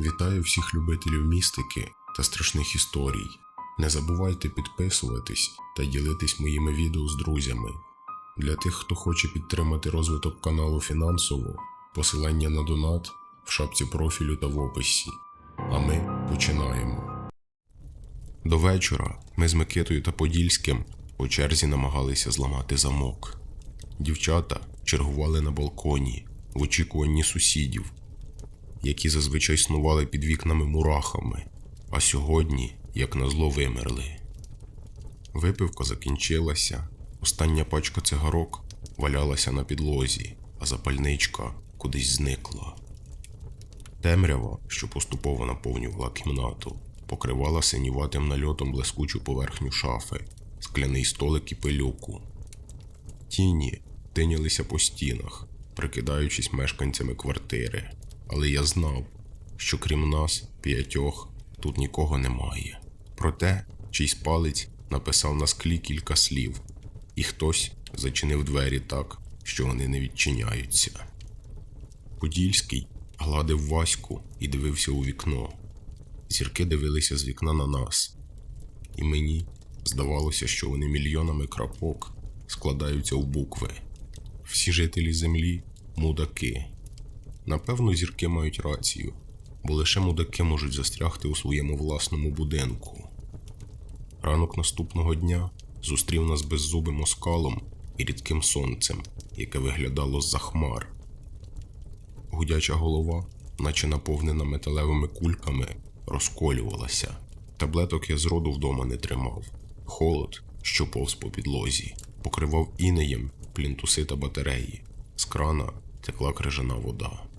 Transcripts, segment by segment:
Вітаю всіх любителів містики та страшних історій. Не забувайте підписуватись та ділитись моїми відео з друзями. Для тих, хто хоче підтримати розвиток каналу фінансово, посилання на донат в шапці профілю та в описі. А ми починаємо. До вечора ми з Микитою та Подільським по черзі намагалися зламати замок. Дівчата чергували на балконі в очікуванні сусідів, які зазвичай снували під вікнами мурахами, а сьогодні, як назло, вимерли. Випивка закінчилася, остання пачка цигарок валялася на підлозі, а запальничка кудись зникла. Темрява, що поступово наповнювала кімнату, покривала синюватим нальотом блискучу поверхню шафи, скляний столик і пилюку. Тіні тинялися по стінах, прикидаючись мешканцями квартири, але я знав, що крім нас, п'ятьох, тут нікого немає. Проте чийсь палець написав на склі кілька слів, і хтось зачинив двері так, що вони не відчиняються. Подільський гладив Ваську і дивився у вікно. Зірки дивилися з вікна на нас, і мені здавалося, що вони мільйонами крапок складаються в букви. Всі жителі землі мудаки. Напевно, зірки мають рацію, бо лише мудаки можуть застрягти у своєму власному будинку. Ранок наступного дня зустрів нас беззубим оскалом і рідким сонцем, яке виглядало з-за хмар. Гудяча голова, наче наповнена металевими кульками, розколювалася. Таблеток я зроду вдома не тримав. Холод, що повз по підлозі, покривав інеєм плінтуси та батареї. З крана текла крижана вода.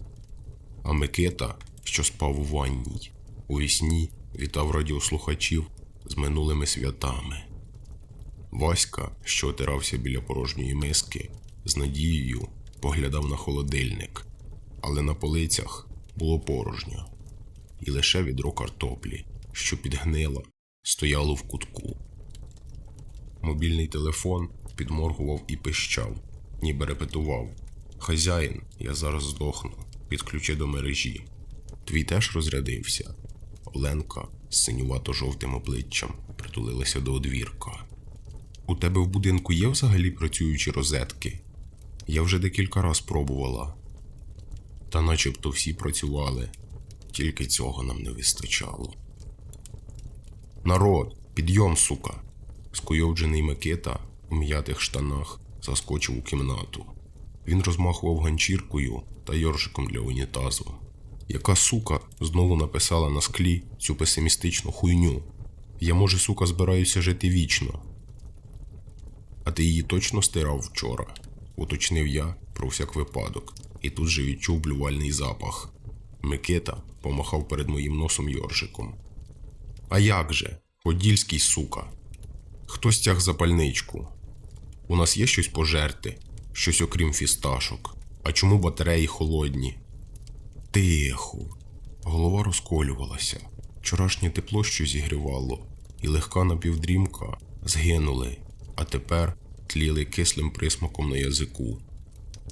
А Микита, що спав у ванній, у вісні вітав радіослухачів з минулими святами. Васька, що отирався біля порожньої миски, з надією поглядав на холодильник, але на полицях було порожньо, і лише відро картоплі, що підгнила, стояло в кутку. Мобільний телефон підморгував і пищав, ніби репетував. Хазяїн, я зараз здохну, підключи до мережі. Твій теж розрядився. Оленка з синювато-жовтим обличчям притулилася до одвірка. У тебе в будинку є взагалі працюючі розетки? Я вже декілька раз пробувала. Та начебто всі працювали, тільки цього нам не вистачало. Народ, підйом, сука! Скуйовджений Микита у м'ятих штанах заскочив у кімнату. Він розмахував ганчіркою та йоршиком для унітазу. Яка сука знову написала на склі цю песимістичну хуйню? Я, може, сука, збираюся жити вічно. А ти її точно стирав вчора? уточнив я про всяк випадок, і тут же відчув блювальний запах. Микита помахав перед моїм носом йоршиком. А як же? Подільський сука. Хто стяг запальничку? У нас є щось пожерти, щось окрім фісташок. А чому батареї холодні? Тихо. Голова розколювалася. Вчорашнє тепло, що зігрівало, і легка напівдрімка згинули, а тепер тліли кислим присмаком на язику.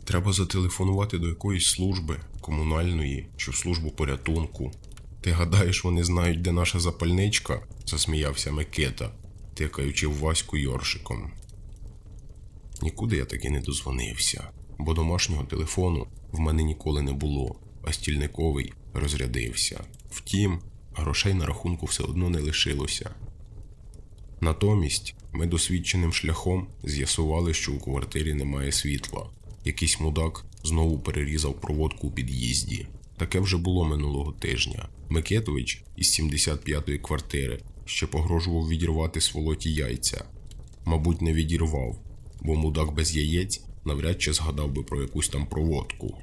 Треба зателефонувати до якоїсь служби, комунальної чи в службу порятунку. Ти гадаєш, вони знають, де наша запальничка? засміявся Микита, тикаючи в Ваську Йоршиком. Нікуди я таки не дозвонився, бо домашнього телефону в мене ніколи не було, а стільниковий розрядився. Втім, грошей на рахунку все одно не лишилося. Натомість ми досвідченим шляхом з'ясували, що у квартирі немає світла. Якийсь мудак знову перерізав проводку у під'їзді. Таке вже було минулого тижня. Микетович із 75-ї квартири ще погрожував відірвати сволоті яйця. Мабуть, не відірвав, бо мудак без яєць навряд чи згадав би про якусь там проводку.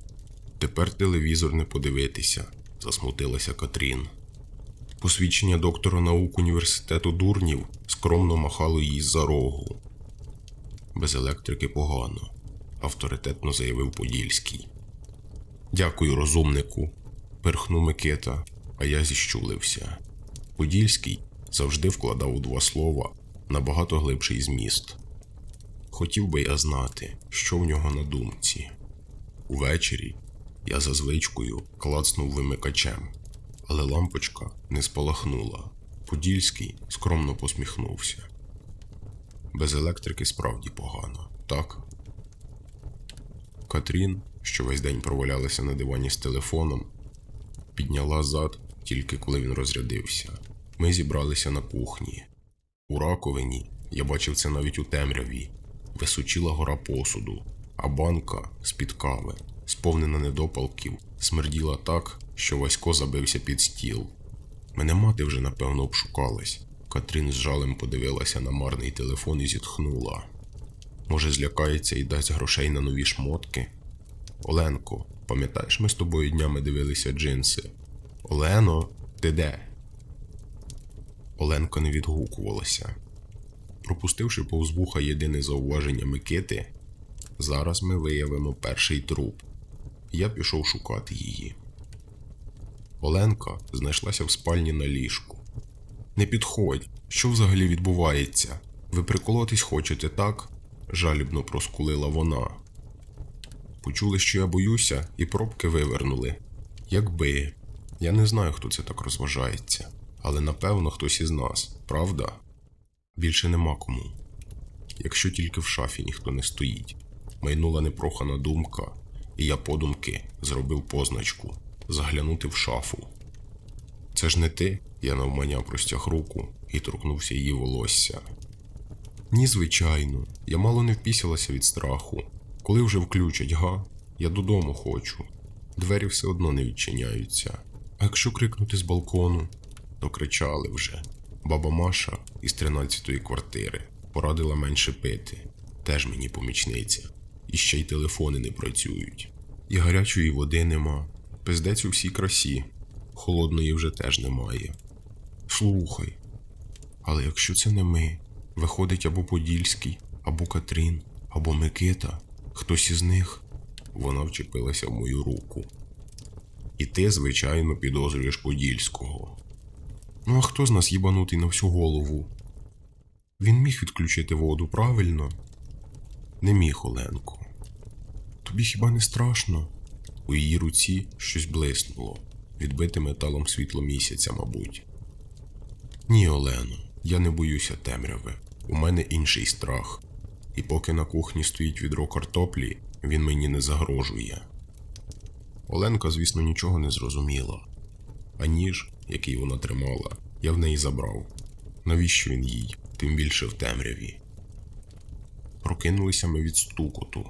Тепер телевізор не подивитися, засмутилася Катрін. Посвідчення доктора наук університету дурнів скромно махало їй за рогу. Без електрики погано, авторитетно заявив Подільський. Дякую, розумнику, перхнув Микита, а я зіщулився. Подільський завжди вкладав у два слова набагато глибший зміст. Хотів би я знати, що в нього на думці. Увечері я за звичкою клацнув вимикачем. але лампочка не спалахнула. Подільський скромно посміхнувся. Без електрики справді погано, так? Катрін, що весь день провалялася на дивані з телефоном, підняла зад тільки коли він розрядився. Ми зібралися на кухні. У раковині я бачив це навіть у темряві. Височила гора посуду, а банка з-під кави, сповнена недопалків, смерділа так, що Васько забився під стіл. Мене мати вже напевно обшукалась. Катрін з жалем подивилася на марний телефон і зітхнула. Може, злякається і дасть грошей на нові шмотки? Оленко, пам'ятаєш, ми з тобою днями дивилися джинси? Олено, ти де? Оленка не відгукувалася. Пропустивши повз вуха єдине зауваження Микити, зараз ми виявимо перший труп. Я пішов шукати її. Оленка знайшлася в спальні на ліжку. Не підходь, що взагалі відбувається? Ви приколотись хочете, так? жалібно проскулила вона. Почули, що я боюся, і пробки вивернули. Якби. Я не знаю, хто це так розважається, але напевно хтось із нас, правда? Більше нема кому. Якщо тільки в шафі ніхто не стоїть. Майнула непрохана думка, і я подумки зробив позначку заглянути в шафу. Це ж не ти, я навмання простяг руку і торкнувся її волосся. Ні, звичайно, я мало не впісялася від страху. Коли вже включать, га, я додому хочу. Двері все одно не відчиняються. А якщо крикнути з балкону, то кричали вже. Баба Маша із 13-ї квартири порадила менше пити, теж мені помічниця. І ще й телефони не працюють. І гарячої води нема, пиздець у всій красі, холодної вже теж немає. Слухай, але якщо це не ми, виходить або Подільський, або Катрін, або Микита, хтось із них, вона вчепилася в мою руку. І ти, звичайно, підозрюєш Подільського. Ну а хто з нас їбанутий на всю голову? Він міг відключити воду правильно? Не міг, Оленко. Тобі хіба не страшно? У її руці щось блиснуло, відбите металом світло місяця, мабуть. Ні, Олено, я не боюся темряви. У мене інший страх. І поки на кухні стоїть відро картоплі, він мені не загрожує. Оленка, звісно, нічого не зрозуміла. А ніж, який вона тримала, я в неї забрав. Навіщо він їй, тим більше в темряві? Прокинулися ми від стукоту.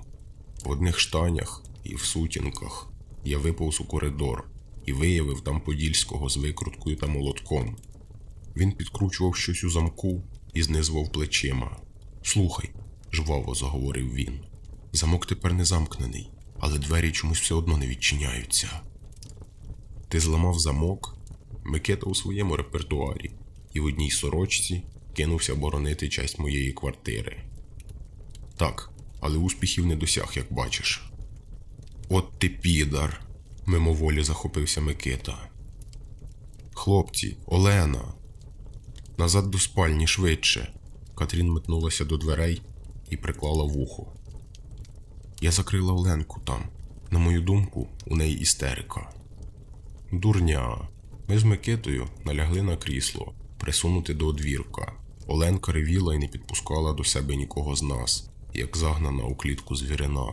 В одних штанях і в сутінках я виповз у коридор і виявив там Подільського з викруткою та молотком. Він підкручував щось у замку і знизував плечима. Слухай, жваво заговорив він. Замок тепер не замкнений, але двері чомусь все одно не відчиняються. Ти зламав замок, Микита у своєму репертуарі, і в одній сорочці кинувся боронити часть моєї квартири. Так, але успіхів не досяг, як бачиш. От ти підар, мимоволі захопився Микита. Хлопці, Олена. Назад до спальні швидше. Катрін метнулася до дверей і приклала вухо. Я закрила Оленку там. На мою думку, у неї істерика. Дурня. Ми з Микитою налягли на крісло, присунути до одвірка. Оленка ревіла і не підпускала до себе нікого з нас, як загнана у клітку звірина.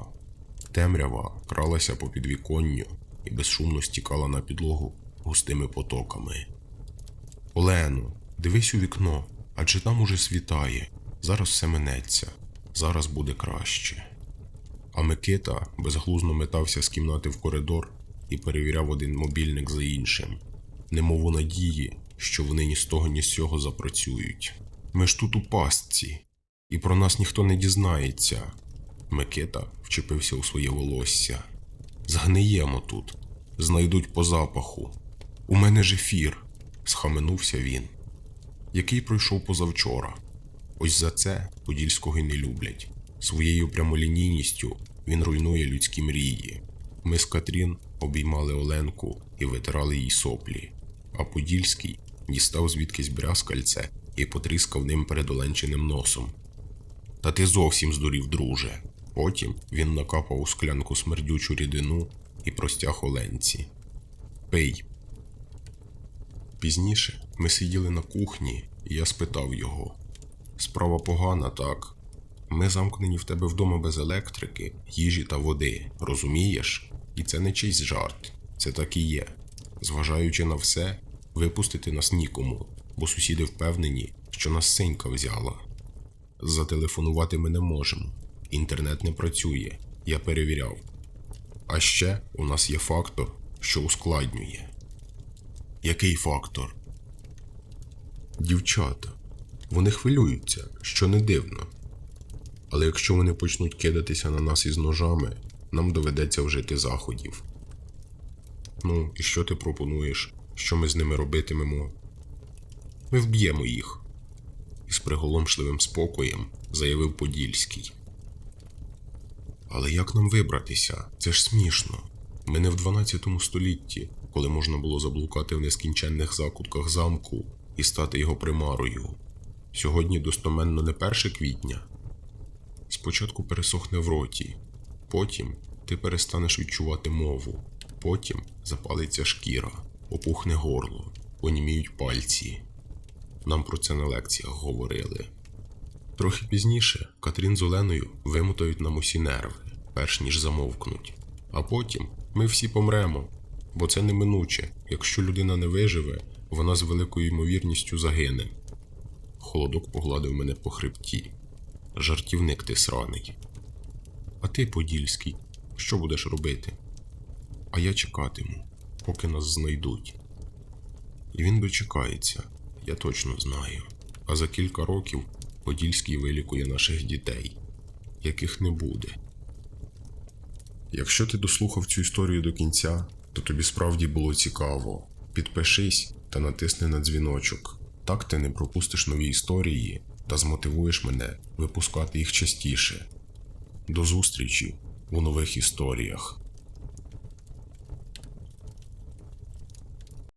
Темрява кралася по підвіконню і безшумно стікала на підлогу густими потоками. Олено, дивись у вікно, адже там уже світає. Зараз все минеться, зараз буде краще. А Микита безглузно метався з кімнати в коридор і перевіряв один мобільник за іншим, немов у надії, що вони ні з того, ні з цього запрацюють. Ми ж тут у пастці, і про нас ніхто не дізнається. Микита вчепився у своє волосся. Згниємо тут, знайдуть по запаху. У мене ж ефір, схаменувся він, який пройшов позавчора. Ось за це Подільського й не люблять. Своєю прямолінійністю він руйнує людські мрії. Ми з Катрін обіймали Оленку і витирали їй соплі, а Подільський дістав звідкись брязкальце і потріскав ним перед Оленчиним носом. Та ти зовсім здурів, друже. Потім він накапав у склянку смердючу рідину і простяг Оленці. Пий. Пізніше ми сиділи на кухні, і я спитав його: Справа погана, так? Ми замкнені в тебе вдома без електрики, їжі та води, розумієш? І це не чийсь жарт, це так і є. Зважаючи на все, випустити нас нікому, бо сусіди впевнені, що нас синька взяла. Зателефонувати ми не можемо. Інтернет не працює, я перевіряв. А ще у нас є фактор, що ускладнює. Який фактор? Дівчата. Вони хвилюються, що не дивно. Але якщо вони почнуть кидатися на нас із ножами, нам доведеться вжити заходів. Ну, і що ти пропонуєш? Що ми з ними робитимемо? Ми вб'ємо їх. Із приголомшливим спокоєм заявив Подільський. Але як нам вибратися? Це ж смішно. Ми не в 12 столітті, коли можна було заблукати в нескінченних закутках замку і стати його примарою. Сьогодні достоменно не 1 квітня. Спочатку пересохне в роті, потім ти перестанеш відчувати мову, потім запалиться шкіра, опухне горло, оніміють пальці. Нам про це на лекціях говорили. Трохи пізніше Катрін з Оленою вимотають нам усі нерви, перш ніж замовкнуть. А потім ми всі помремо, бо це неминуче. Якщо людина не виживе, вона з великою ймовірністю загине. Холодок погладив мене по хребті. Жартівник ти сраний. А ти, Подільський, що будеш робити? А я чекатиму, поки нас знайдуть. І він дочекається, я точно знаю. А за кілька років Подільський вилікує наших дітей, яких не буде. Якщо ти дослухав цю історію до кінця, то тобі справді було цікаво. Підпишись та натисни на дзвіночок. Так ти не пропустиш нові історії та змотивуєш мене випускати їх частіше. До зустрічі у нових історіях.